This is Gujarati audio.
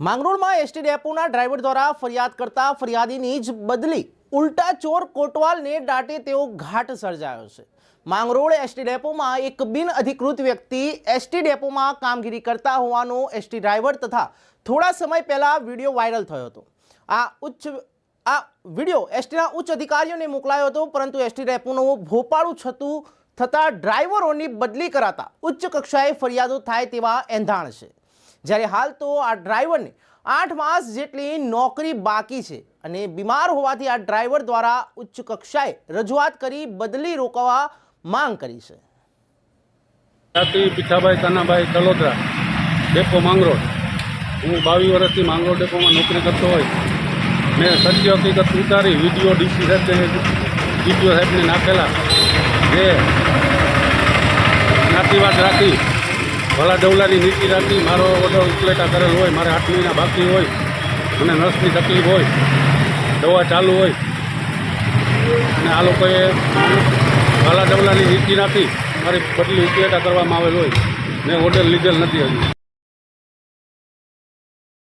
માંગરોળમાં એસટી ડેપોના ડ્રાઈવર દ્વારા ફરિયાદ કરતા ફરિયાદીની જ બદલી ઉલટા ચોર કોટવાલને દાટે તેવો ઘાટ સર્જાયો છે. માંગરોળ એસટી ડેપોમાં એક બિન અધિકૃત વ્યક્તિ એસટી ડેપોમાં કામગીરી કરતા હોવાનો એસટી ડ્રાઈવર તથા થોડા સમય પહેલા વીડિયો વાયરલ થયો હતો. આ ઉચ્ચ, આ વીડિયો એસટીના ઉચ્ચ અધિકારીઓને મોકલાયો હતો, પરંતુ એસટી ડેપોનું ભોપાળું છતું થતાં ડ્રાઈવરોની બદલી કરાતા ઉચ્ચ કક્ષાએ ફરિયાદો થાય તેવા એંધાણ છે. જ્યારે હાલ તો આ ડ્રાઈવરને આઠ માસ જેટલી નોકરી બાકી છે અને બીમાર હોવાથી આ ડ્રાઈવર દ્વારા ઉચ્ચ કક્ષાએ રજૂઆત કરી બદલી રોકવા માંગ કરી છે. જાતિ પીઠાભાઈ કાનાભાઈ તલોદરા ડેપો માંગરોળ. હું બાવીસ વર્ષથી માંગરોળ ડેપોમાં નોકરી કરતો હોય. મેં સત્ય હકીકત ઉતારી, વીડિયો ડીસી સાહેબને ડીપીઓ સાહેબને નાખેલા. જે જ્ઞાતિવાદ રાખી ભલા ડવલાની નીતિ રાખી મારો ઓર્ડર ઉપલેટા કરેલ હોય, મારે આઠ મહિના બાકી હોય મને નર્સની તકલીફ હોય, દવા ચાલુ હોય. અને આ લોકોએ ભલા ડવલાની નીતિ રાખી મારી બદલી ઉપલેટા કરવામાં આવેલ હોય. મેં ઓર્ડર લીધેલ નથી હજી.